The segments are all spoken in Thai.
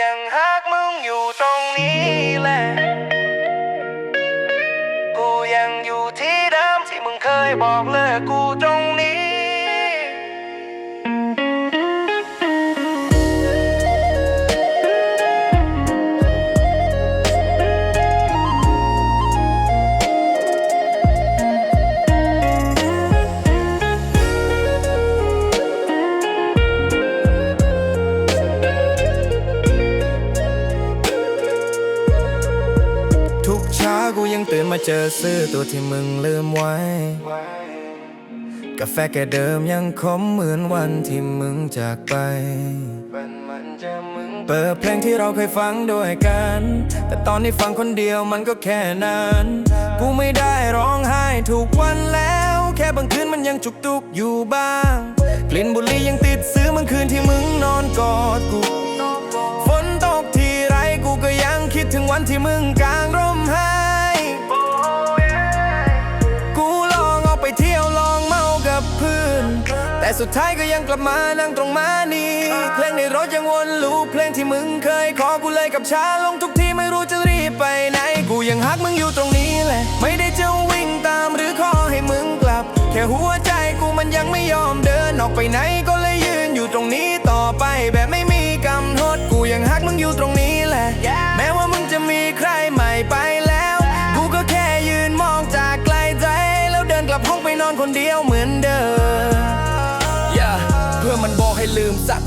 ยังฮักมึงอยู่ตรงนี้แหละ กูยังอยู่ที่เดิมที่มึงเคยบอกเลิกกูตรงากูยังตื่นมาเจอซื้อตัวที่มึงลืมไว้ กาแฟแก่เดิมยังขมเหมือนวันที่มึงจากไป เปิดเพลงที่เราเคยฟังด้วยกัน แต่ตอนนี้ฟังคนเดียวมันก็แค่นั้น กูไม่ได้ร้องไห้ทุกวันแล้ว แค่บางคืนมันยังจุกตุกอยู่บ้าง กลิ่นบุหรี่ยังติดซื้อเมื่อคืนที่มึงนอนกอดกู ฝนตกทีไรกูก็ยังคิดถึงวันที่มึงกาง แต่สุดท้ายก็ยังกลับมานั่งตรงมานี่เพลงในรถยังวนลูปเพลงที่มึงเคยขอกูเลยกับช้าลงทุกทีไม่รู้จะรีบไปไหน กูยังฮักมึงอยู่ตรงนี้แหละ ไม่ได้จะวิ่งตามหรือขอให้มึงกลับ แค่หัวใจกูมันยังไม่ยอมเดินออกไปไหนก็เลยยืนอยู่ตรงนี้ต่อไปแบบ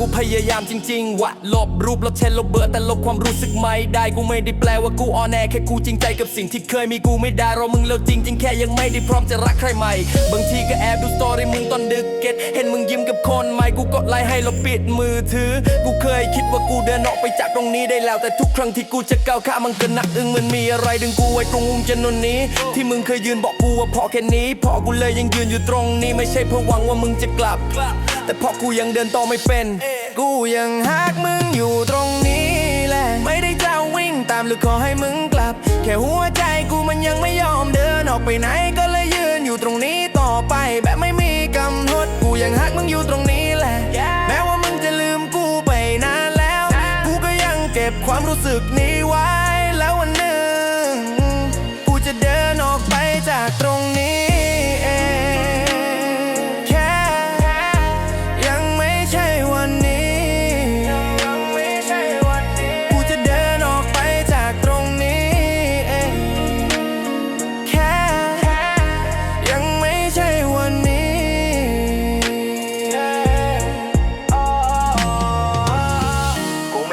กูพยายามจริงๆวะลบรูปลบเชนลบเบอร์แต่ลบความรู้สึกไม่ได้กูไม่ได้แปลว่ากูอ่อนแอแค่กูจริงใจกับสิ่งที่เคยมีกูไม่ได้รอมึงแล้วจริงจริงแค่ยังไม่ได้พร้อมจะรักใครใหม่ บางทีก็แอบดูสตอรี่มึงตอนดึกเก็ตเห็นมึงยิ้มกับคนใหม่กูกดไลค์ให้เราปิดมือถือ กูเคยคิดว่ากูเดินออกไปจากตรงนี้ได้แล้ว แต่ทุกครั้งที่กูจะก้าวข้ามมันก็หนักอึ้งมันมีอะไรดึงกูไว้ตรงมุมจนนนนี้ ที่มึงเคยยืนบอกกูว่าพอแค่นี้พอกูเลยยังยืนอยู่ตรงนี้ไม่ใช่เพื่อหวังว่ามึงจะกลับ แต่พอกูยังเดินต่อไม่เป็น กูยังฮักมึงอยู่ตรงนี้แหละ ไม่ได้จะวิ่งตามหรือขอให้มึงกลับ แค่หัวใจกูมันยังไม่ยอมเดินออกไปไหนก็เลยยืนอยู่ตรงนี้ต่อไปแบบไม่มีกำหนดกูยังฮักมึงอยู่ตรงนี้แหละ แม้ว่ามึงจะลืมกูไปนานแล้ว กูก็ยังเก็บความรู้สึกนี้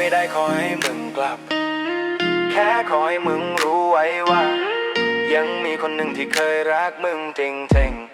ไม่ได้ขอให้มึงกลับ แค่ขอให้มึงรู้ไว้ว่า ยังมีคนหนึ่งที่เคยรักมึงจริงๆ